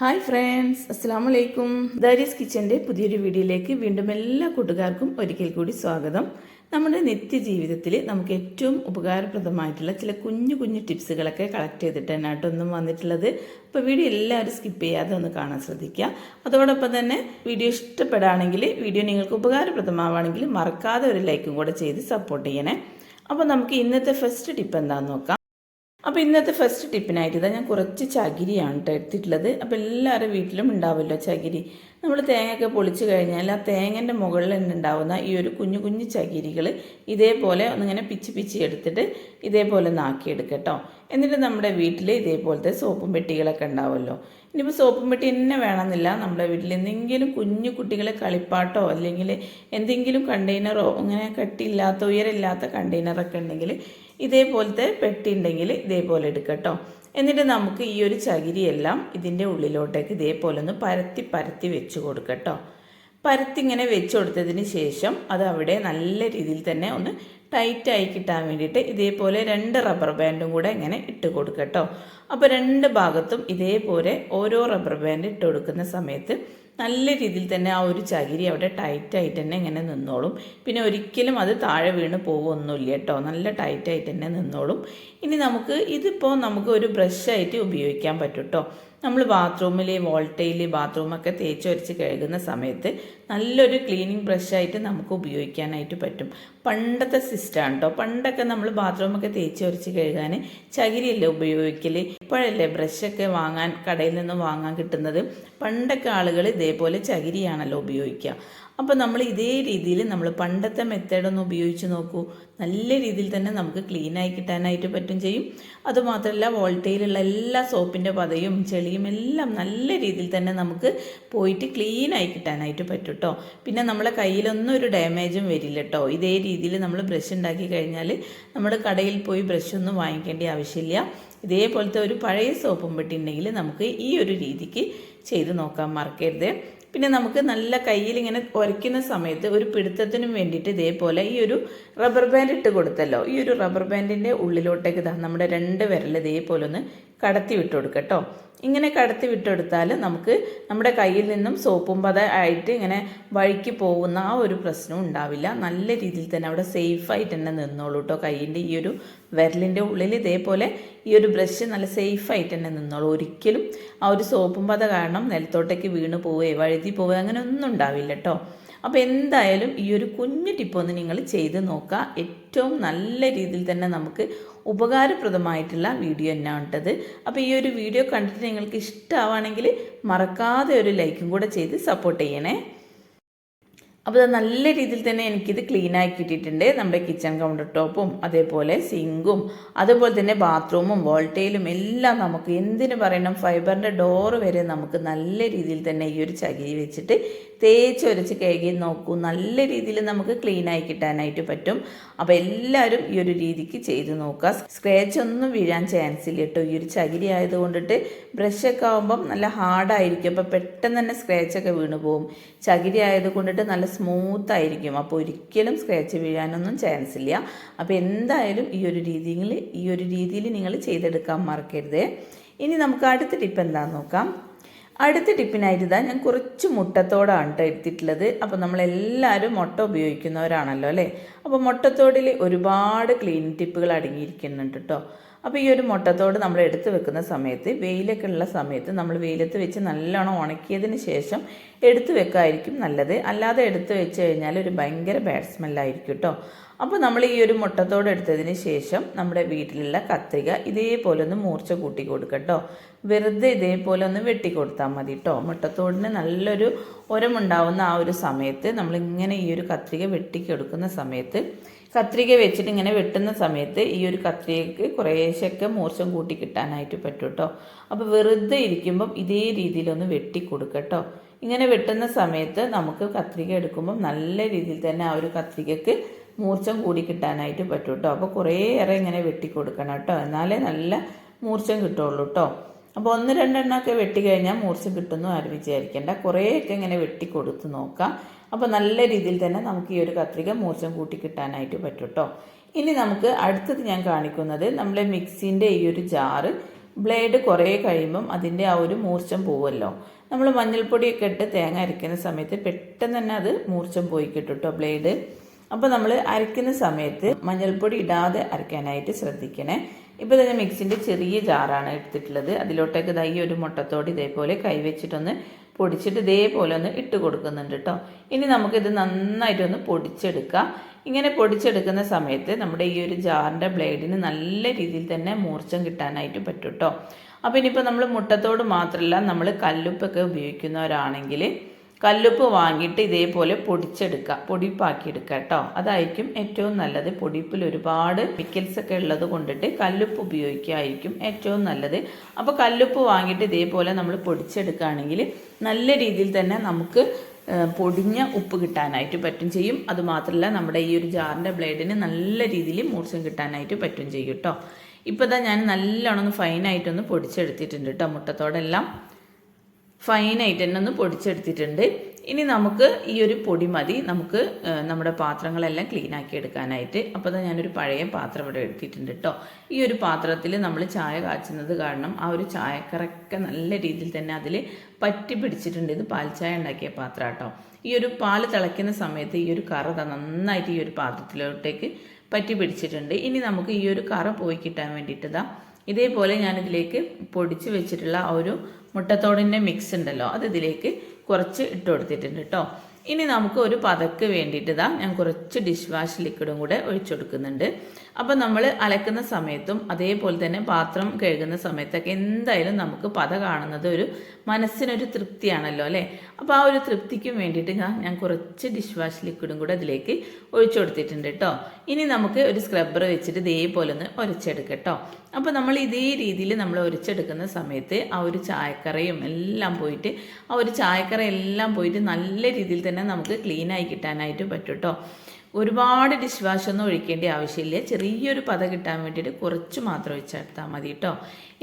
Hi friends അസ്സാം വലൈക്കും ദാരീസ് കിച്ചന്റെ പുതിയൊരു വീഡിയോയിലേക്ക് വീണ്ടും എല്ലാ കൂട്ടുകാർക്കും ഒരിക്കൽ കൂടി സ്വാഗതം. നമ്മുടെ നിത്യജീവിതത്തിൽ നമുക്ക് ഏറ്റവും ഉപകാരപ്രദമായിട്ടുള്ള ചില കുഞ്ഞു കുഞ്ഞു ടിപ്സുകളൊക്കെ കളക്ട് ചെയ്തിട്ടാണ് കേട്ടോ ഒന്നും വന്നിട്ടുള്ളത്. അപ്പോൾ വീഡിയോ എല്ലാവരും സ്കിപ്പ് ചെയ്യാതെ ഒന്ന് കാണാൻ ശ്രദ്ധിക്കുക. അതോടൊപ്പം തന്നെ വീഡിയോ ഇഷ്ടപ്പെടുകയാണെങ്കിൽ വീഡിയോ നിങ്ങൾക്ക് ഉപകാരപ്രദമാവുകയാണെങ്കിൽ മറക്കാതെ ഒരു ലൈക്കും കൂടെ ചെയ്ത് സപ്പോർട്ട് ചെയ്യണേ. അപ്പോൾ നമുക്ക് ഇന്നത്തെ ഫസ്റ്റ് ടിപ്പ് എന്താണെന്ന് നോക്കാം. അപ്പോൾ ഇന്നത്തെ ഫസ്റ്റ് ടിപ്പിനായിട്ട് ഇതാ ഞാൻ കുറച്ച് ചകിരിയാണ് കേട്ടോ എടുത്തിട്ടുള്ളത്. അപ്പോൾ എല്ലാവരുടെ വീട്ടിലും ഉണ്ടാവുമല്ലോ ചകിരി. നമ്മൾ തേങ്ങയൊക്കെ പൊളിച്ച് കഴിഞ്ഞാൽ ആ തേങ്ങന്റെ മുകളിൽ ഉണ്ടാവുന്ന ഈ ഒരു കുഞ്ഞു കുഞ്ഞു ചകിരികൾ ഇതേപോലെ ഒന്നിങ്ങനെ പിച്ച് പിച്ച് എടുത്തിട്ട് ഇതേപോലെ നാക്കിയെടുക്കുക കേട്ടോ എന്നിട്ട് നമ്മുടെ വീട്ടിൽ ഇതേപോലത്തെ സോപ്പും പെട്ടികളൊക്കെ ഉണ്ടാവുമല്ലോ. ഇനിയിപ്പോൾ സോപ്പും പെട്ടി തന്നെ വേണമെന്നില്ല. നമ്മുടെ വീട്ടിൽ എന്തെങ്കിലും കുഞ്ഞു കുട്ടികളെ കളിപ്പാട്ടോ അല്ലെങ്കിൽ എന്തെങ്കിലും കണ്ടെയ്നറോ അങ്ങനെ കട്ടിയില്ലാത്ത ഉയരമില്ലാത്ത കണ്ടെയ്നറൊക്കെ ഉണ്ടെങ്കിൽ ഇതേപോലത്തെ പെട്ടി ഉണ്ടെങ്കിൽ ഇതേപോലെ എടുക്കട്ടോ എന്നിട്ട് നമുക്ക് ഈ ഒരു ചകിരിയെല്ലാം ഇതിന്റെ ഉള്ളിലോട്ടേക്ക് ഇതേപോലെ ഒന്ന് പരത്തി പരത്തി വെച്ച് കൊടുക്കട്ടോ പരത്തി ഇങ്ങനെ വെച്ച് കൊടുത്തതിന് ശേഷം അത് അവിടെ നല്ല രീതിയിൽ തന്നെ ഒന്ന് ടൈറ്റായി കിട്ടാൻ വേണ്ടിയിട്ട് ഇതേപോലെ രണ്ട് റബ്ബർ ബാൻഡും കൂടെ ഇങ്ങനെ ഇട്ട് കൊടുക്കട്ടോ അപ്പോൾ രണ്ട് ഭാഗത്തും ഇതേപോലെ ഓരോ റബ്ബർ ബാൻഡ് ഇട്ട് കൊടുക്കുന്ന സമയത്ത് നല്ല രീതിയിൽ തന്നെ ആ ഒരു ചകിരി അവിടെ ടൈറ്റായിട്ട് തന്നെ ഇങ്ങനെ നിന്നോളും. പിന്നെ ഒരിക്കലും അത് താഴെ വീണ് പോകുമൊന്നുമില്ല കേട്ടോ. നല്ല ടൈറ്റായിട്ട് തന്നെ നിന്നോളും. ഇനി നമുക്ക് ഇതിപ്പോൾ നമുക്ക് ഒരു ബ്രഷായിട്ട് ഉപയോഗിക്കാൻ പറ്റും കേട്ടോ നമ്മൾ ബാത്റൂമിൽ വോൾട്ടയിൽ ബാത്റൂമൊക്കെ തേച്ച് വരച്ച് കഴുകുന്ന സമയത്ത് നല്ലൊരു ക്ലീനിങ് ബ്രഷായിട്ട് നമുക്ക് ഉപയോഗിക്കാനായിട്ട് പറ്റും. പണ്ടത്തെ സിസ്റ്റമാണ് കേട്ടോ പണ്ടൊക്കെ നമ്മൾ ബാത്റൂമൊക്കെ തേച്ച് വരച്ച് കഴുകാൻ ചകിരിയല്ലേ ഉപയോഗിക്കൽ ഇപ്പോഴല്ലേ ബ്രഷൊക്കെ വാങ്ങാൻ കടയിൽ നിന്ന് വാങ്ങാൻ കിട്ടുന്നത്? പണ്ടൊക്കെ ആളുകൾ ഇതേപോലെ ചകിരിയാണല്ലോ ഉപയോഗിക്കുക അപ്പോൾ നമ്മൾ ഇതേ രീതിയിൽ നമ്മൾ പണ്ടത്തെ മെത്തേഡൊന്ന് ഉപയോഗിച്ച് നോക്കൂ. നല്ല രീതിയിൽ തന്നെ നമുക്ക് ക്ലീനായി കിട്ടാനായിട്ട് പറ്റും ചെയ്യും. അതുമാത്രമല്ല വോൾട്ടയിലുള്ള എല്ലാ സോപ്പിന്റെ പതയും ചെളിയും എല്ലാം നല്ല രീതിയിൽ തന്നെ നമുക്ക് പോയിട്ട് ക്ലീനായി കിട്ടാനായിട്ട് പറ്റും കേട്ടോ പിന്നെ നമ്മളെ കയ്യിലൊന്നും ഒരു ഡാമേജും വരില്ല കേട്ടോ ഇതേ രീതിയിൽ നമ്മൾ ബ്രഷ് ഉണ്ടാക്കി കഴിഞ്ഞാൽ നമ്മൾ കടയിൽ പോയി ബ്രഷ് ഒന്നും വാങ്ങിക്കേണ്ട ആവശ്യമില്ല. ഇതേപോലത്തെ ഒരു പഴയ സോപ്പും പെട്ടി ഉണ്ടെങ്കിൽ നമുക്ക് ഈ ഒരു രീതിക്ക് ചെയ്ത് നോക്കാൻ മറക്കരുത്. പിന്നെ നമുക്ക് നല്ല കയ്യിൽ ഇങ്ങനെ ഉരയ്ക്കുന്ന സമയത്ത് ഒരു പിടുത്തത്തിനും വേണ്ടിയിട്ട് ഇതേപോലെ ഈ ഒരു റബ്ബർ ബാൻഡ് ഇട്ട് കൊടുത്തല്ലോ. ഈ ഒരു റബ്ബർ ബാൻഡിന്റെ ഉള്ളിലോട്ടേക്ക് നമ്മുടെ രണ്ട് വിരൽ ഇതേപോലെ ഒന്ന് കടത്തി വിട്ടുകൊടുക്കുക കേട്ടോ. ഇങ്ങനെ കടത്തി വിട്ടെടുത്താൽ നമുക്ക് നമ്മുടെ കയ്യിൽ നിന്നും സോപ്പും പത ആയിട്ട് ഇങ്ങനെ വഴിക്ക് പോകുന്ന ആ ഒരു പ്രശ്നം ഉണ്ടാവില്ല. നല്ല രീതിയിൽ തന്നെ അവിടെ സേഫായിട്ട് തന്നെ നിന്നോളൂ കേട്ടോ. കയ്യിന്റെ ഈ ഒരു വിരലിന്റെ ഉള്ളിൽ ഇതേപോലെ ഈ ഒരു ബ്രഷ് നല്ല സേഫായിട്ട് തന്നെ നിന്നോളൂ. ഒരിക്കലും ആ ഒരു സോപ്പും പത കാരണം നിലത്തോട്ടേക്ക് വീണ് പോവുകയോ വഴുതി പോവുകയോ അങ്ങനെ ഒന്നും ഉണ്ടാവില്ല കേട്ടോ. അപ്പോൾ എന്തായാലും ഈ ഒരു കുഞ്ഞു ടിപ്പൊന്ന് നിങ്ങൾ ചെയ്ത് നോക്കുക ഏറ്റവും നല്ല രീതിയിൽ തന്നെ നമുക്ക് ഉപകാരപ്രദമായിട്ടുള്ള വീഡിയോ തന്നെ ഉണ്ടത് അപ്പോൾ ഈ ഒരു വീഡിയോ കണ്ടിട്ട് നിങ്ങൾക്ക് ഇഷ്ടമാവുകയാണെങ്കിൽ മറക്കാതെ ഒരു ലൈക്കും കൂടെ ചെയ്ത് സപ്പോർട്ട് ചെയ്യണേ. അപ്പോൾ നല്ല രീതിയിൽ തന്നെ എനിക്കിത് ക്ലീൻ ആക്കി നമ്മുടെ കിച്ചൺ കൗണ്ടർ ടോപ്പും അതേപോലെ സിങ്കും അതുപോലെ തന്നെ ബാത്റൂമും വോൾട്ടയിലും എല്ലാം നമുക്ക് എന്തിനു പറയണം ഫൈബറിന്റെ ഡോറ് വരെ നമുക്ക് നല്ല രീതിയിൽ തന്നെ ഈ ഒരു ചകിരി വെച്ചിട്ട് തേച്ച് ഒരച്ച് കഴുകി നോക്കൂ. നല്ല രീതിയിൽ നമുക്ക് ക്ലീൻ ആയി കിട്ടാനായിട്ട് പറ്റും. അപ്പോൾ എല്ലാവരും ഈ ഒരു രീതിക്ക് ചെയ്ത് നോക്കുക. സ്ക്രാച്ച് ഒന്നും വീഴാൻ ചാൻസ് ഇല്ല കേട്ടോ. ഈ ഒരു ചകിരി ആയതുകൊണ്ടിട്ട് ബ്രഷൊക്കെ ആകുമ്പം നല്ല ഹാർഡായിരിക്കും അപ്പോൾ പെട്ടെന്ന് തന്നെ സ്ക്രാച്ചൊക്കെ വീണ് പോകും ചകിരി ആയതുകൊണ്ടിട്ട് നല്ല സ്മൂത്ത് ആയിരിക്കും അപ്പോൾ ഒരിക്കലും സ്ക്രാച്ച് വീഴാനൊന്നും ചാൻസ് ഇല്ല. അപ്പോൾ എന്തായാലും ഈ ഒരു രീതിയിൽ ഈ ഒരു രീതിയിൽ നിങ്ങൾ ചെയ്തെടുക്കാൻ മറക്കരുത്. ഇനി നമുക്ക് അടുത്ത ടിപ്പ് എന്താണെന്ന് നോക്കാം. അടുത്ത ടിപ്പിനായിട്ട് ഇതാ ഞാൻ കുറച്ച് മുട്ടത്തോടാണ് കേട്ടോ എടുത്തിട്ടുള്ളത്. അപ്പോൾ നമ്മളെല്ലാവരും മുട്ട ഉപയോഗിക്കുന്നവരാണല്ലോ അല്ലേ? അപ്പോൾ മുട്ടത്തോടിൽ ഒരുപാട് ക്ലീൻ ടിപ്പുകൾ അടങ്ങിയിരിക്കുന്നുണ്ട് കേട്ടോ. അപ്പോൾ ഈ ഒരു മുട്ടത്തോട് നമ്മൾ എടുത്ത് വെക്കുന്ന സമയത്ത് വെയിലൊക്കെ ഉള്ള സമയത്ത് നമ്മൾ വെയിലത്ത് വെച്ച് നല്ലോണം ഉണക്കിയതിന് ശേഷം എടുത്ത് വെക്കായിരിക്കും നല്ലത്. അല്ലാതെ എടുത്ത് വെച്ച് കഴിഞ്ഞാൽ ഒരു ഭയങ്കര ബാഡ് സ്മെല്ലായിരിക്കും കേട്ടോ അപ്പോൾ നമ്മൾ ഈ ഒരു മുട്ടത്തോട് എടുത്തതിന് ശേഷം നമ്മുടെ വീട്ടിലുള്ള കത്രിക ഇതേപോലെ ഒന്ന് മൂർച്ച കൂട്ടി കൊടുക്കട്ടോ വെറുതെ ഇതേപോലെ ഒന്ന് വെട്ടി കൊടുത്താൽ മതി കേട്ടോ മുട്ടത്തോടിന് നല്ലൊരു ഉരമുണ്ടാവുന്ന ആ ഒരു സമയത്ത് നമ്മളിങ്ങനെ ഈ ഒരു കത്രിക വെട്ടിക്കൊടുക്കുന്ന സമയത്ത് കത്രിക വെച്ചിട്ട് ഇങ്ങനെ വെട്ടുന്ന സമയത്ത് ഈ ഒരു കത്രികക്ക് കുറേശ്ശൊക്കെ മൂർച്ചം കൂട്ടി കിട്ടാനായിട്ട് പറ്റും കേട്ടോ അപ്പോൾ വെറുതെ ഇരിക്കുമ്പം ഇതേ രീതിയിലൊന്ന് വെട്ടി കൊടുക്കട്ടോ. ഇങ്ങനെ വെട്ടുന്ന സമയത്ത് നമുക്ക് കത്രിക എടുക്കുമ്പം നല്ല രീതിയിൽ തന്നെ ആ ഒരു കത്രികക്ക് മൂർച്ചം കൂടി കിട്ടാനായിട്ട് പറ്റും കേട്ടോ അപ്പോൾ കുറേയേറെ ഇങ്ങനെ വെട്ടി കൊടുക്കണം കേട്ടോ എന്നാലേ നല്ല മൂർച്ചം കിട്ടുള്ളൂ കേട്ടോ അപ്പോൾ ഒന്ന് രണ്ടെണ്ണമൊക്കെ വെട്ടി കഴിഞ്ഞാൽ മൂർച്ചം കിട്ടുന്നു ആരും വിചാരിക്കേണ്ട. കുറേയൊക്കെ ഇങ്ങനെ വെട്ടി കൊടുത്ത് നോക്കാം. അപ്പോൾ നല്ല രീതിയിൽ തന്നെ നമുക്ക് ഈ ഒരു കത്രിക മൂർച്ചം കൂട്ടി കിട്ടാനായിട്ട് പറ്റും കേട്ടോ ഇനി നമുക്ക് അടുത്തത് ഞാൻ കാണിക്കുന്നത് നമ്മളെ മിക്സിന്റെ ഈ ഒരു ജാറ്. ബ്ലേഡ് കുറേ കഴിയുമ്പം അതിന്റെ ആ ഒരു മൂർച്ചം പോവുമല്ലോ നമ്മൾ മഞ്ഞൾപ്പൊടിയൊക്കെ ഇട്ട് തേങ്ങ അരയ്ക്കുന്ന സമയത്ത് പെട്ടെന്ന് തന്നെ അത് മൂർച്ചം പോയി കിട്ടും കേട്ടോ ബ്ലേഡ്. അപ്പോൾ നമ്മൾ അരയ്ക്കുന്ന സമയത്ത് മഞ്ഞൾപ്പൊടി ഇടാതെ അരയ്ക്കാനായിട്ട് ശ്രദ്ധിക്കണേ. ഇപ്പോൾ തന്നെ മിക്സിന്റെ ചെറിയ ജാറാണ് എടുത്തിട്ടുള്ളത്. അതിലോട്ടേക്ക് ദൈ ഒരു മുട്ടത്തോട് ഇതേപോലെ കൈവച്ചിട്ടൊന്ന് പൊടിച്ചിട്ട് ഇതേപോലെ ഒന്ന് ഇട്ട് കൊടുക്കുന്നുണ്ട് കേട്ടോ ഇനി നമുക്കിത് നന്നായിട്ടൊന്ന് പൊടിച്ചെടുക്കാം. ഇങ്ങനെ പൊടിച്ചെടുക്കുന്ന സമയത്ത് നമ്മുടെ ഈ ഒരു ജാറിന്റെ ബ്ലേഡിന് നല്ല രീതിയിൽ തന്നെ മൂർച്ചം കിട്ടാനായിട്ട് പറ്റും കേട്ടോ അപ്പോൾ ഇനിയിപ്പോൾ നമ്മൾ മുട്ടത്തോട് മാത്രമല്ല നമ്മൾ കല്ലുപ്പൊക്കെ ഉപയോഗിക്കുന്നവരാണെങ്കിൽ കല്ലുപ്പ് വാങ്ങിയിട്ട് ഇതേപോലെ പൊടിച്ചെടുക്കുക. പൊടിപ്പാക്കി എടുക്കുക കേട്ടോ. അതായിരിക്കും ഏറ്റവും നല്ലത്. പൊടിപ്പിൽ ഒരുപാട് മിക്കൽസ് ഒക്കെ ഉള്ളത് കൊണ്ടിട്ട് കല്ലുപ്പ് ഉപയോഗിക്കുകയായിരിക്കും ഏറ്റവും നല്ലത്. അപ്പോൾ കല്ലുപ്പ് വാങ്ങിയിട്ട് ഇതേപോലെ നമ്മൾ പൊടിച്ചെടുക്കുകയാണെങ്കിൽ നല്ല രീതിയിൽ തന്നെ നമുക്ക് പൊടിഞ്ഞ ഉപ്പ് കിട്ടാനായിട്ട് പറ്റും ചെയ്യും. അതുമാത്രമല്ല നമ്മുടെ ഈ ഒരു ജാറിന്റെ ബ്ലേഡിന് നല്ല രീതിയിൽ മൂർച്ചം കിട്ടാനായിട്ട് പറ്റും ചെയ്യും കേട്ടോ. ഇപ്പോൾ ഞാൻ നല്ലോണം ഒന്ന് ഫൈനായിട്ടൊന്ന് പൊടിച്ചെടുത്തിട്ടുണ്ട് കേട്ടോ മുട്ടത്തോടെല്ലാം. ഫൈനായിട്ട് തന്നെ ഒന്ന് പൊടിച്ചെടുത്തിട്ടുണ്ട്. ഇനി നമുക്ക് ഈ ഒരു പൊടി മതി. നമുക്ക് നമ്മുടെ പാത്രങ്ങളെല്ലാം ക്ലീൻ ആക്കി എടുക്കാനായിട്ട്. അപ്പോൾ ഞാനൊരു പഴയ പാത്രം ഇവിടെ എടുത്തിട്ടുണ്ട് കേട്ടോ ഈ ഒരു പാത്രത്തിൽ നമ്മൾ ചായ കാച്ചുന്നത് കാരണം ആ ഒരു ചായക്കറൊക്കെ നല്ല രീതിയിൽ തന്നെ അതിൽ പറ്റി പിടിച്ചിട്ടുണ്ട്. ഇത് പാൽ ചായ ഉണ്ടാക്കിയ പാത്രം കേട്ടോ ഈ ഒരു പാൽ തിളയ്ക്കുന്ന സമയത്ത് ഈ ഒരു കറ നന്നായിട്ട് ഈ ഒരു പാത്രത്തിലോട്ടേക്ക് പറ്റി പിടിച്ചിട്ടുണ്ട്. ഇനി നമുക്ക് ഈ ഒരു കറ പോയി കിട്ടാൻ വേണ്ടിയിട്ട് ഇതേപോലെ ഞാനിതിലേക്ക് പൊടിച്ച് വെച്ചിട്ടുള്ള ആ ഒരു മുട്ടത്തോടിന്റെ മിക്സ് ഉണ്ടല്ലോ അത് ഇതിലേക്ക് കുറച്ച് ഇട്ട് കൊടുത്തിട്ടുണ്ട് കേട്ടോ ഇനി നമുക്ക് ഒരു പതക്ക് വേണ്ടിയിട്ട് ഇതാ ഞാൻ കുറച്ച് ഡിഷ് വാഷ് ലിക്വിഡും കൂടെ ഒഴിച്ചു കൊടുക്കുന്നുണ്ട്. അപ്പം നമ്മൾ അലക്കുന്ന സമയത്തും അതേപോലെ തന്നെ പാത്രം കഴുകുന്ന സമയത്തൊക്കെ എന്തായാലും നമുക്ക് പത കാണുന്നത് ഒരു മനസ്സിനൊരു തൃപ്തിയാണല്ലോ അല്ലേ? അപ്പോൾ ആ ഒരു തൃപ്തിക്കും വേണ്ടിയിട്ട് ഞാൻ കുറച്ച് ഡിഷ് വാഷ് ലിക്വിഡും കൂടെ അതിലേക്ക് ഒഴിച്ചു കൊടുത്തിട്ടുണ്ട് കേട്ടോ. ഇനി നമുക്ക് ഒരു സ്ക്രബ്ബർ വെച്ചിട്ട് ഇതേപോലെ ഒന്ന് ഒരച്ചെടുക്കട്ടോ. കേട്ടോ അപ്പോൾ നമ്മൾ ഇതേ രീതിയിൽ നമ്മൾ ഉരച്ചെടുക്കുന്ന സമയത്ത് ആ ഒരു ചായക്കറയും എല്ലാം പോയിട്ട് ആ ഒരു ചായക്കറ എല്ലാം പോയിട്ട് നല്ല രീതിയിൽ തന്നെ നമുക്ക് ക്ലീനായി കിട്ടാനായിട്ട് പറ്റും കേട്ടോ ഒരുപാട് ഡിഷ് വാഷ് ഒന്നും ഒഴിക്കേണ്ട ആവശ്യമില്ല. ചെറിയൊരു പത കിട്ടാൻ വേണ്ടിയിട്ട് കുറച്ച് മാത്രം ഒഴിച്ചെടുത്താൽ മതി കേട്ടോ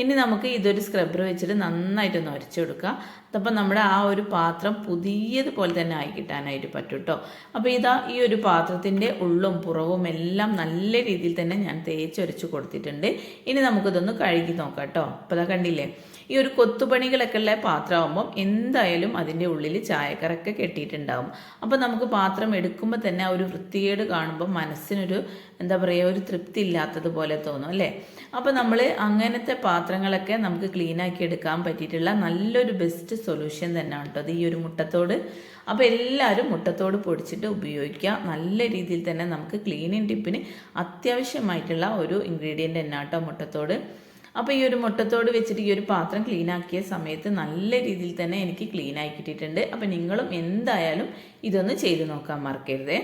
ഇനി നമുക്ക് ഇതൊരു സ്ക്രബ്ബർ വെച്ചിട്ട് നന്നായിട്ടൊന്ന് ഉരച്ചു കൊടുക്കുക അപ്പം നമ്മുടെ ആ ഒരു പാത്രം പുതിയതുപോലെ തന്നെ ആയി കിട്ടാനായിട്ട് പറ്റും കേട്ടോ അപ്പോൾ ഇതാ ഈ ഒരു പാത്രത്തിന്റെ ഉള്ളും പുറവും എല്ലാം നല്ല രീതിയിൽ തന്നെ ഞാൻ തേച്ചൊരച്ച് കൊടുത്തിട്ടുണ്ട്. ഇനി നമുക്കിതൊന്ന് കഴുകി നോക്കാം കേട്ടോ അപ്പോൾ അതാ കണ്ടില്ലേ? ഈ ഒരു കൊത്തുപണികളൊക്കെ ഉള്ള പാത്രമാകുമ്പം എന്തായാലും അതിന്റെ ഉള്ളിൽ ചായക്കറൊക്കെ കെട്ടിയിട്ടുണ്ടാവും. അപ്പോൾ നമുക്ക് പാത്രം എടുക്കുമ്പോൾ തന്നെ ആ ഒരു വൃത്തികേട് കാണുമ്പോൾ മനസ്സിനൊരു എന്താ പറയുക ഒരു തൃപ്തി ഇല്ലാത്തതുപോലെ തോന്നും അല്ലേ? അപ്പോൾ നമ്മൾ അങ്ങനത്തെ പാത്രങ്ങളൊക്കെ നമുക്ക് ക്ലീൻ ആക്കി എടുക്കാൻ പറ്റിയിട്ടുള്ള നല്ലൊരു ബെസ്റ്റ് സൊല്യൂഷൻ തന്നെയാണ് കേട്ടോ അത് ഈ ഒരു മുട്ടത്തോട്. അപ്പോൾ എല്ലാവരും മുട്ടത്തോട് പൊടിച്ചിട്ട് ഉപയോഗിക്കുക. നല്ല രീതിയിൽ തന്നെ നമുക്ക് ക്ലീനിങ് ടിപ്പിന് അത്യാവശ്യമായിട്ടുള്ള ഒരു ഇൻഗ്രീഡിയന്റ് തന്നെയാണ് കേട്ടോ മുട്ടത്തോട്. അപ്പോൾ ഈ ഒരു മുട്ടത്തോട് വെച്ചിട്ട് ഈ ഒരു പാത്രം ക്ലീൻ ആക്കിയ സമയത്ത് നല്ല രീതിയിൽ തന്നെ എനിക്ക് ക്ലീൻ ആയി കിട്ടിയിട്ടുണ്ട്. അപ്പോൾ നിങ്ങളും എന്തായാലും ഇതൊന്ന് ചെയ്ത് നോക്കാൻ മറക്കരുതേ.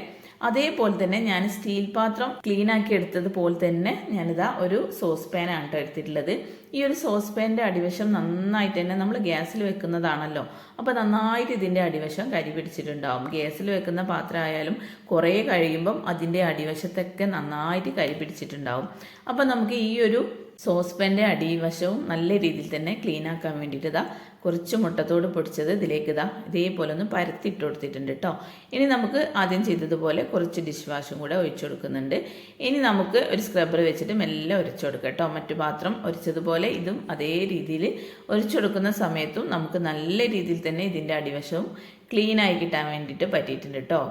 അതേപോലെ തന്നെ ഞാൻ സ്റ്റീൽ പാത്രം ക്ലീൻ ആക്കി എടുത്തതുപോലെ തന്നെ ഞാനിതാ ഒരു സോസ് പാനാണ് കേട്ടോ എടുത്തിട്ടുള്ളത്. ഈ ഒരു സോസ് പാന്റെ അടിവശം നന്നായിട്ട് തന്നെ നമ്മൾ ഗ്യാസിൽ വെക്കുന്നതാണല്ലോ. അപ്പോൾ നന്നായിട്ട് ഇതിന്റെ അടിവശം കരി പിടിച്ചിട്ടുണ്ടാവും. ഗ്യാസിൽ വെക്കുന്ന പാത്രം ആയാലും കുറേ കഴിയുമ്പം അതിന്റെ അടിവശത്തൊക്കെ നന്നായിട്ട് കരി പിടിച്ചിട്ടുണ്ടാവും. അപ്പോൾ നമുക്ക് ഈ ഒരു സോസ് പാന്റെ അടിവശവും നല്ല രീതിയിൽ തന്നെ ക്ലീൻ ആക്കാൻ വേണ്ടിയിട്ട് ഇതാ കുറച്ച് മുട്ടത്തോട് പൊടിച്ചത് ഇതിലേക്ക് ഇതാ ഇതേപോലെ ഒന്ന് പരത്തിയിട്ട് കൊടുത്തിട്ടുണ്ട് കേട്ടോ ഇനി നമുക്ക് ആദ്യം ചെയ്തതുപോലെ കുറച്ച് ഡിഷ് വാഷും കൂടെ ഒഴിച്ചു കൊടുക്കുന്നുണ്ട്. ഇനി നമുക്ക് ഒരു സ്ക്രബ്ബർ വെച്ചിട്ട് മെല്ലെ ഒരച്ചു കൊടുക്കാം കേട്ടോ മറ്റു പാത്രം ഒരിച്ചതുപോലെ ഇതും അതേ രീതിയിൽ ഒരിച്ചു കൊടുക്കുന്ന സമയത്തും നമുക്ക് നല്ല രീതിയിൽ തന്നെ ഇതിന്റെ അടിവശവും ക്ലീൻ ആയി കിട്ടാൻ വേണ്ടിയിട്ട് പറ്റിയിട്ടുണ്ട് കേട്ടോ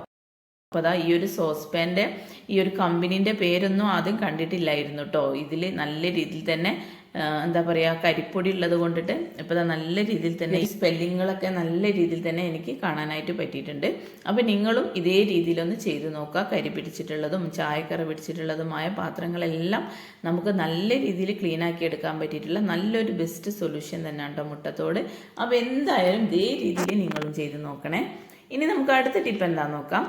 അപ്പോൾ അതാ ഈ ഒരു സോസ് പാന്റെ ഈ ഒരു കമ്പനീന്റെ പേരൊന്നും ആദ്യം കണ്ടിട്ടില്ലായിരുന്നു കേട്ടോ ഇതിൽ നല്ല രീതിയിൽ തന്നെ എന്താ പറയുക കരിപ്പൊടി ഉള്ളത് കൊണ്ടിട്ട് ഇപ്പോൾ നല്ല രീതിയിൽ തന്നെ ഈ സ്പെല്ലിങ്ങുകളൊക്കെ നല്ല രീതിയിൽ തന്നെ എനിക്ക് കാണാനായിട്ട് പറ്റിയിട്ടുണ്ട്. അപ്പോൾ നിങ്ങളും ഇതേ രീതിയിലൊന്ന് ചെയ്ത് നോക്കുക. കരി പിടിച്ചിട്ടുള്ളതും ചായക്കറ പിടിച്ചിട്ടുള്ളതുമായ പാത്രങ്ങളെല്ലാം നമുക്ക് നല്ല രീതിയിൽ ക്ലീൻ ആക്കി എടുക്കാൻ പറ്റിയിട്ടുള്ള നല്ലൊരു ബെസ്റ്റ് സൊല്യൂഷൻ തന്നെയാണ് കേട്ടോ മുട്ടത്തോട്. അപ്പോൾ എന്തായാലും ഇതേ രീതിയിൽ നിങ്ങളും ചെയ്ത് നോക്കണേ. ഇനി നമുക്ക് അടുത്ത ടിപ്പ് എന്താ നോക്കാം.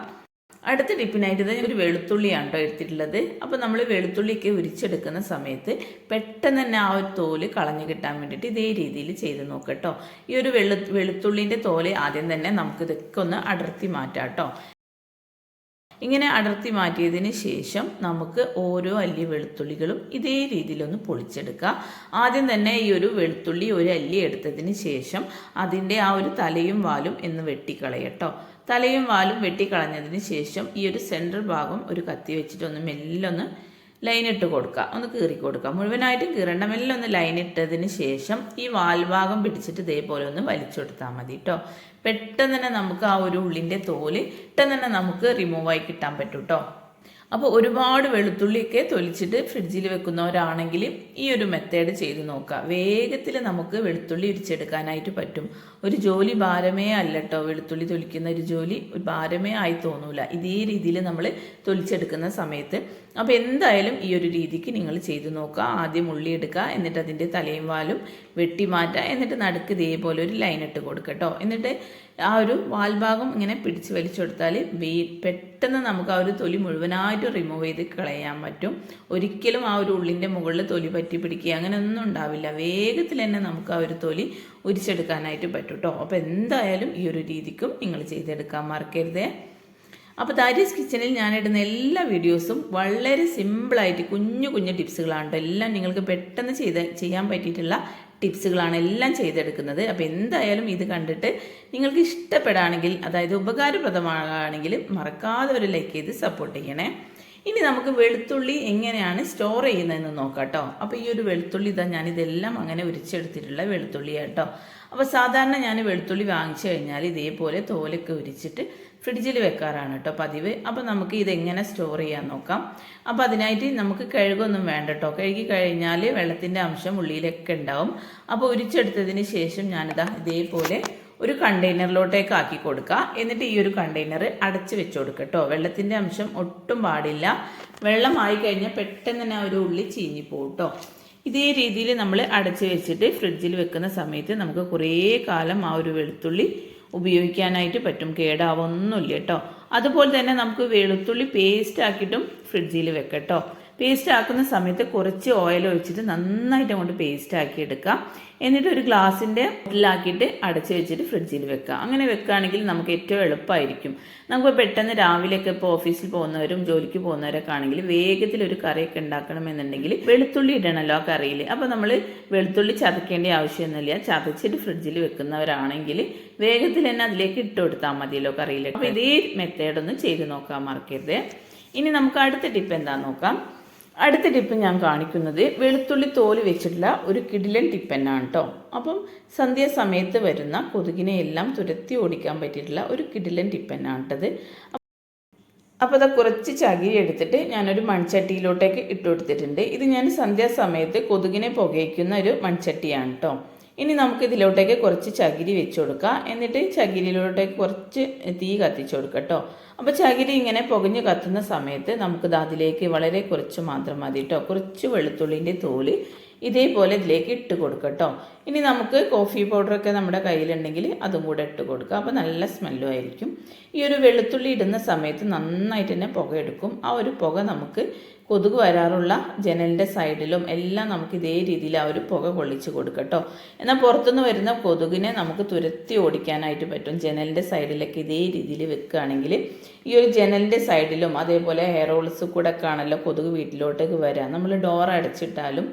അടുത്ത ടിപ്പിനായിട്ട് ഇത് ഒരു വെളുത്തുള്ളിയാണ് കേട്ടോ എടുത്തിട്ടുള്ളത്. അപ്പോൾ നമ്മൾ വെളുത്തുള്ളിയൊക്കെ ഉരിച്ചെടുക്കുന്ന സമയത്ത് പെട്ടെന്ന് തന്നെ ആ ഒരു തോൽ കളഞ്ഞു കിട്ടാൻ വേണ്ടിയിട്ട് ഇതേ രീതിയിൽ ചെയ്ത് നോക്കട്ടോ ഈ ഒരു വെളു വെളുത്തുള്ളിന്റെ തോൽ ആദ്യം തന്നെ നമുക്കിതൊക്കെ ഒന്ന് അടർത്തി മാറ്റാം കേട്ടോ ഇങ്ങനെ അടർത്തി മാറ്റിയതിന് ശേഷം നമുക്ക് ഓരോ അല്ലി വെളുത്തുള്ളികളും ഇതേ രീതിയിലൊന്ന് പൊളിച്ചെടുക്കുക ആദ്യം തന്നെ ഈ ഒരു വെളുത്തുള്ളി ഒരു അല്ലി എടുത്തതിന് ശേഷം അതിന്റെ ആ ഒരു തലയും വാലും എന്ന് വെട്ടിക്കളയട്ടോ തലയും വാലും വെട്ടിക്കളഞ്ഞതിന് ശേഷം ഈ ഒരു സെൻട്രൽ ഭാഗം ഒരു കത്തി വെച്ചിട്ട് ഒന്ന് മെല്ലൊന്ന് ലൈൻ ഇട്ട് കൊടുക്കുക. ഒന്ന് കീറി കൊടുക്കുക. മുഴുവനായിട്ടും കീറേണ്ട. മെല്ലൊന്ന് ലൈൻ ഇട്ടതിന് ശേഷം ഈ വാൽഭാഗം പിടിച്ചിട്ട് ഇതേപോലെ ഒന്ന് വലിച്ചെടുത്താൽ മതി കേട്ടോ പെട്ടെന്ന് തന്നെ നമുക്ക് ആ ഒരു ഉള്ളിന്റെ തോൽ പെട്ടെന്ന് തന്നെ നമുക്ക് റിമൂവായി കിട്ടാൻ പറ്റും കേട്ടോ അപ്പോൾ ഒരുപാട് വെളുത്തുള്ളിയൊക്കെ തൊലിച്ചിട്ട് ഫ്രിഡ്ജിൽ വെക്കുന്നവരാണെങ്കിൽ ഈ ഒരു മെത്തേഡ് ചെയ്ത് നോക്കുക. വേഗത്തിൽ നമുക്ക് വെളുത്തുള്ളി ഇടിച്ചെടുക്കാനായിട്ട് പറ്റും. ഒരു ജോലി ഭാരമേ അല്ല കേട്ടോ വെളുത്തുള്ളി തൊലിക്കുന്ന ഒരു ജോലി. ഒരു ഭാരമേ ആയി തോന്നൂല. ഇതേ രീതിയിൽ നമ്മൾ തൊലിച്ചെടുക്കുന്ന സമയത്ത് അപ്പോൾ എന്തായാലും ഈ ഒരു രീതിക്ക് നിങ്ങൾ ചെയ്തു നോക്കുക. ആദ്യം ഉള്ളി എടുക്കുക എന്നിട്ട് അതിന്റെ തലയും വാലും വെട്ടി മാറ്റുക എന്നിട്ട് നടുക്ക് ഇതേപോലെ ഒരു ലൈൻ ഇട്ട് കൊടുക്കുക കേട്ടോ. എന്നിട്ട് ആ ഒരു വാൽഭാഗം ഇങ്ങനെ പിടിച്ച് വലിച്ചെടുത്താൽ വേ പെട്ടെന്ന് നമുക്ക് ആ ഒരു തൊലി മുഴുവനായിട്ട് റിമൂവ് ചെയ്ത് കളയാൻ പറ്റും. ഒരിക്കലും ആ ഒരു ഉള്ളിന്റെ മുകളിൽ തൊലി പറ്റി പിടിക്കുക അങ്ങനെ ഒന്നും ഉണ്ടാവില്ല. വേഗത്തിൽ തന്നെ നമുക്ക് ആ ഒരു തൊലി ഉരിച്ചെടുക്കാനായിട്ട് പറ്റും കേട്ടോ. അപ്പോൾ എന്തായാലും ഈ ഒരു രീതിക്കും നിങ്ങൾ ചെയ്തെടുക്കാൻ മറക്കരുതേ. അപ്പോൾ ദാരീസ് കിച്ചണിൽ ഞാനിടുന്ന എല്ലാ വീഡിയോസും വളരെ സിമ്പിളായിട്ട് കുഞ്ഞു കുഞ്ഞു ടിപ്സുകളാണ് കേട്ടോ എല്ലാം നിങ്ങൾക്ക് പെട്ടെന്ന് ചെയ്ത് ചെയ്യാൻ പറ്റിയിട്ടുള്ള ടിപ്സുകളാണ് എല്ലാം ചെയ്തെടുക്കുന്നത്. അപ്പോൾ എന്തായാലും ഇത് കണ്ടിട്ട് നിങ്ങൾക്ക് ഇഷ്ടപ്പെടുകയാണെങ്കിൽ അതായത് ഉപകാരപ്രദമാണെങ്കിൽ മറക്കാതെ ഒരു ലൈക്ക് ചെയ്ത് സപ്പോർട്ട് ചെയ്യണേ. ഇനി നമുക്ക് വെളുത്തുള്ളി എങ്ങനെയാണ് സ്റ്റോർ ചെയ്യുന്നതെന്ന് നോക്കാം കേട്ടോ അപ്പോൾ ഈ ഒരു വെളുത്തുള്ളി ഇതാ ഞാനിതെല്ലാം അങ്ങനെ ഉരിച്ചെടുത്തിട്ടുള്ള വെളുത്തുള്ളിയാണ് കേട്ടോ അപ്പോൾ സാധാരണ ഞാൻ വെളുത്തുള്ളി വാങ്ങിച്ചു കഴിഞ്ഞാൽ ഇതേപോലെ തോലൊക്കെ ഉരിച്ചിട്ട് ഫ്രിഡ്ജിൽ വെക്കാറാണ് കേട്ടോ പതിവ്. അപ്പോൾ നമുക്ക് ഇതെങ്ങനെ സ്റ്റോർ ചെയ്യാൻ നോക്കാം. അപ്പോൾ അതിനായിട്ട് നമുക്ക് കഴുകൊന്നും വേണ്ട കേട്ടോ കഴുകി കഴിഞ്ഞാൽ വെള്ളത്തിന്റെ അംശം ഉള്ളിയിലൊക്കെ ഉണ്ടാവും. അപ്പോൾ ഉരിച്ചെടുത്തതിന് ശേഷം ഞാനിതാ ഇതേപോലെ ഒരു കണ്ടെയ്നറിലോട്ടേക്ക് ആക്കി കൊടുക്കുക എന്നിട്ട് ഈ ഒരു കണ്ടെയ്നർ അടച്ച് വെച്ച് കൊടുക്കുക കേട്ടോ വെള്ളത്തിന്റെ അംശം ഒട്ടും പാടില്ല. വെള്ളമായി കഴിഞ്ഞാൽ പെട്ടെന്ന് തന്നെ ഒരു ഉള്ളി ചീഞ്ഞു പോകും കേട്ടോ ഇതേ രീതിയിൽ നമ്മൾ അടച്ച് വെച്ചിട്ട് ഫ്രിഡ്ജിൽ വെക്കുന്ന സമയത്ത് നമുക്ക് കുറേ കാലം ആ ഒരു വെളുത്തുള്ളി ഉപയോഗിക്കാനായിട്ട് പറ്റും. കേടാവൊന്നുമില്ല കേട്ടോ. അതുപോലെ തന്നെ നമുക്ക് വെളുത്തുള്ളി പേസ്റ്റ് ആക്കിയിട്ടും ഫ്രിഡ്ജിൽ വെക്കട്ടോ. പേസ്റ്റ് ആക്കുന്ന സമയത്ത് കുറച്ച് ഓയിൽ ഒഴിച്ചിട്ട് നന്നായിട്ട് അങ്ങോട്ട് പേസ്റ്റ് ആക്കി എടുക്കാം. എന്നിട്ട് ഒരു ഗ്ലാസിന്റെ ബോട്ടിലാക്കിയിട്ട് അടച്ച് വെച്ചിട്ട് ഫ്രിഡ്ജിൽ വെക്കുക അങ്ങനെ വെക്കുകയാണെങ്കിൽ നമുക്ക് ഏറ്റവും എളുപ്പമായിരിക്കും നമുക്ക് പെട്ടെന്ന് രാവിലെയൊക്കെ ഇപ്പോൾ ഓഫീസിൽ പോകുന്നവരും ജോലിക്ക് പോകുന്നവരൊക്കെ ആണെങ്കിൽ വേഗത്തിൽ ഒരു കറിയൊക്കെ ഉണ്ടാക്കണമെന്നുണ്ടെങ്കിൽ വെളുത്തുള്ളി ഇടണമല്ലോ ആ കറിയിൽ അപ്പോൾ നമ്മൾ വെളുത്തുള്ളി ചതക്കേണ്ട ആവശ്യമൊന്നുമില്ല. ചതച്ചിട്ട് ഫ്രിഡ്ജിൽ വെക്കുന്നവരാണെങ്കിൽ വേഗത്തിൽ തന്നെ അതിലേക്ക് ഇട്ട് കൊടുത്താൽ മതിയല്ലോ കറിയിൽ അപ്പോൾ ഇതേ മെത്തേഡ് ഒന്ന് ചെയ്ത് നോക്കാൻ മറക്കരുത്. ഇനി നമുക്ക് അടുത്ത ടിപ്പ് എന്താ നോക്കാം. അടുത്ത ടിപ്പ് ഞാൻ കാണിക്കുന്നത് വെളുത്തുള്ളി തോൽ വെച്ചിട്ടുള്ള ഒരു കിടിലൻ ടിപ്പ് തന്നെയാണ് കേട്ടോ അപ്പം സന്ധ്യാസമയത്ത് വരുന്ന കൊതുകിനെ എല്ലാം തുരത്തി ഓടിക്കാൻ പറ്റിയിട്ടുള്ള ഒരു കിടിലൻ ടിപ്പ് തന്നെയാണ് കേട്ടത് അപ്പോൾ അത് കുറച്ച് ചകിരി എടുത്തിട്ട് ഞാനൊരു മൺചട്ടിയിലോട്ടേക്ക് ഇട്ട് കൊടുത്തിട്ടുണ്ട്. ഇത് ഞാൻ സന്ധ്യാസമയത്ത് കൊതുകിനെ പുകയ്ക്കുന്ന ഒരു മൺചട്ടിയാണ് കേട്ടോ ഇനി നമുക്ക് ഇതിലോട്ടേക്ക് കുറച്ച് ചകിരി വെച്ച് കൊടുക്കാം എന്നിട്ട് ചകിരിയിലോട്ടേക്ക് കുറച്ച് തീ കത്തിച്ചു കൊടുക്കുക കേട്ടോ അപ്പോൾ ചകിരി ഇങ്ങനെ പുകഞ്ഞ് കത്തുന്ന സമയത്ത് നമുക്കിത് അതിലേക്ക് വളരെ കുറച്ച് മാത്രം മതി കേട്ടോ കുറച്ച് വെളുത്തുള്ളിന്റെ തോൽ ഇതേപോലെ ഇതിലേക്ക് ഇട്ട് കൊടുക്കുക കേട്ടോ ഇനി നമുക്ക് കോഫി പൗഡറൊക്കെ നമ്മുടെ കയ്യിലുണ്ടെങ്കിൽ അതും കൂടെ ഇട്ട് കൊടുക്കുക അപ്പോൾ നല്ല സ്മെല്ലും ആയിരിക്കും. ഈ ഒരു വെളുത്തുള്ളി ഇടുന്ന സമയത്ത് നന്നായിട്ട് തന്നെ പുക എടുക്കും. ആ ഒരു പുക നമുക്ക് കൊതുക് വരാറുള്ള ജനലിന്റെ സൈഡിലും എല്ലാം നമുക്ക് ഇതേ രീതിയിൽ ആ ഒരു പുക കൊള്ളിച്ച് കൊടുക്കട്ടോ. എന്നാൽ പുറത്തുനിന്ന് വരുന്ന കൊതുകിനെ നമുക്ക് തുരത്തി ഓടിക്കാനായിട്ട് പറ്റും. ജനലിന്റെ സൈഡിലൊക്കെ ഇതേ രീതിയിൽ വെക്കുകയാണെങ്കിൽ ഈ ഒരു ജനലിന്റെ സൈഡിലും അതേപോലെ ഹെയർ ഹോൾസ് കൂടെ കാണല്ലോ കൊതുക് വീട്ടിലോട്ടേക്ക് വരാം. നമ്മൾ ഡോർ അടച്ചിട്ടാലും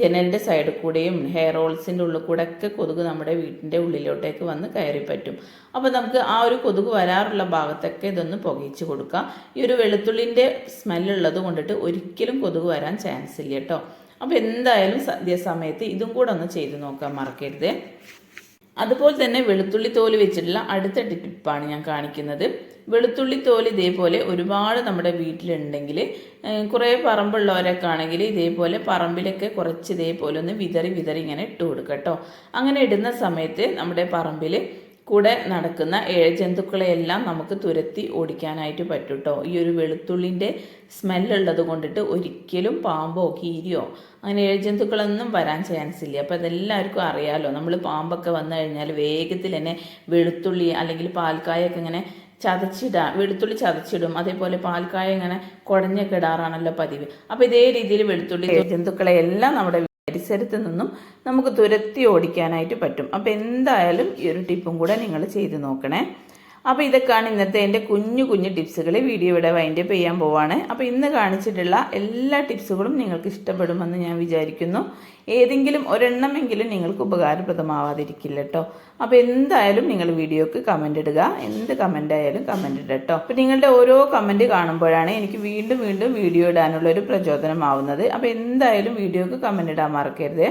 ജനലിന്റെ സൈഡിൽ കൂടെയും ഹെയർ ഹോൾസിന്റെ ഉള്ളിൽ കൂടെ ഒക്കെ കൊതുക് നമ്മുടെ വീട്ടിന്റെ ഉള്ളിലോട്ടേക്ക് വന്ന് കയറി പറ്റും. അപ്പോൾ നമുക്ക് ആ ഒരു കൊതുക് വരാറുള്ള ഭാഗത്തൊക്കെ ഇതൊന്ന് പുകയിച്ച് കൊടുക്കാം. ഈ ഒരു വെളുത്തുള്ളിന്റെ സ്മെല്ലുള്ളത് കൊണ്ടിട്ട് ഒരിക്കലും കൊതുക് വരാൻ ചാൻസ് ഇല്ല കേട്ടോ അപ്പോൾ എന്തായാലും സന്ധ്യാസമയത്ത് ഇതും കൂടെ ഒന്ന് ചെയ്ത് നോക്കാൻ മറക്കരുത്. അതുപോലെ തന്നെ വെളുത്തുള്ളി തോൽ വെച്ചിട്ടുള്ള അടുത്ത ടിപ്പാണ് ഞാൻ കാണിക്കുന്നത്. വെളുത്തുള്ളി തോൽ ഇതേപോലെ ഒരുപാട് നമ്മുടെ വീട്ടിലുണ്ടെങ്കിൽ കുറേ പറമ്പുള്ളവരൊക്കെ ആണെങ്കിൽ ഇതേപോലെ പറമ്പിലൊക്കെ കുറച്ച് ഇതേപോലെ ഒന്ന് വിതറി വിതറി ഇങ്ങനെ ഇട്ട് കൊടുക്കുക കേട്ടോ അങ്ങനെ ഇടുന്ന സമയത്ത് നമ്മുടെ പറമ്പിൽ കൂടെ നടക്കുന്ന ഏഴ് ജന്തുക്കളെയെല്ലാം നമുക്ക് തുരത്തി ഓടിക്കാനായിട്ട് പറ്റും കേട്ടോ ഈ ഒരു വെളുത്തുള്ളിന്റെ സ്മെല്ലുള്ളത് കൊണ്ടിട്ട് ഒരിക്കലും പാമ്പോ കീരിയോ അങ്ങനെ ഏഴ് ജന്തുക്കളൊന്നും വരാൻ ചാൻസ് ഇല്ല. അപ്പോൾ അതെല്ലാവർക്കും അറിയാമല്ലോ നമ്മൾ പാമ്പൊക്കെ വന്നു കഴിഞ്ഞാൽ വേഗത്തിൽ തന്നെ വെളുത്തുള്ളി അല്ലെങ്കിൽ പാൽക്കായൊക്കെ ഇങ്ങനെ ചതച്ചിടാം. വെളുത്തുള്ളി ചതച്ചിടും. അതേപോലെ പാൽക്കായ ഇങ്ങനെ കുടഞ്ഞൊക്കെ ഇടാറാണല്ലോ പതിവ്. അപ്പോൾ ഇതേ രീതിയിൽ വെളുത്തുള്ളി ജന്തുക്കളെ എല്ലാം നമ്മുടെ പരിസരത്ത് നിന്നും നമുക്ക് തുരത്തി ഓടിക്കാനായിട്ട് പറ്റും. അപ്പോൾ എന്തായാലും ഈ ഒരു ടിപ്പും കൂടെ നിങ്ങൾ ചെയ്ത് നോക്കണേ. അപ്പോൾ ഇതൊക്കെയാണ് ഇന്നത്തെ എന്റെ കുഞ്ഞു കുഞ്ഞു ടിപ്സുകൾ. വീഡിയോ ഇവിടെ വൈൻഡ് അപ്പ് ചെയ്യാൻ പോവാണ്. അപ്പോൾ ഇന്ന് കാണിച്ചിട്ടുള്ള എല്ലാ ടിപ്സുകളും നിങ്ങൾക്ക് ഇഷ്ടപ്പെടുമെന്ന് ഞാൻ വിചാരിക്കുന്നു. ഏതെങ്കിലും ഒരെണ്ണമെങ്കിലും നിങ്ങൾക്ക് ഉപകാരപ്രദമാവാതിരിക്കില്ല കേട്ടോ അപ്പോൾ എന്തായാലും നിങ്ങൾ വീഡിയോക്ക് കമന്റ് ഇടുക. എന്ത് കമന്റ് ആയാലും കമന്റ് ഇടുക കേട്ടോ അപ്പോൾ നിങ്ങളുടെ ഓരോ കമന്റ് കാണുമ്പോഴാണ് എനിക്ക് വീണ്ടും വീണ്ടും വീഡിയോ ഇടാനുള്ള ഒരു പ്രചോദനമാവുന്നത് അപ്പോൾ എന്തായാലും വീഡിയോക്ക് കമന്റ് ഇടാൻ മറക്കരുത്.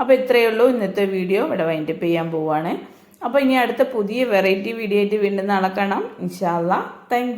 അപ്പോൾ ഇത്രയേ ഉള്ളൂ. ഇന്നത്തെ വീഡിയോ ഇവിടെ വൈൻഡപ്പ് ചെയ്യാൻ പോവുകയാണ് അപ്പോൾ ഇനി അടുത്ത പുതിയ വെറൈറ്റി വീഡിയോ ആയിട്ട് വീണ്ടും നടക്കണം കാണാം. ഇൻഷാല്ല താങ്ക്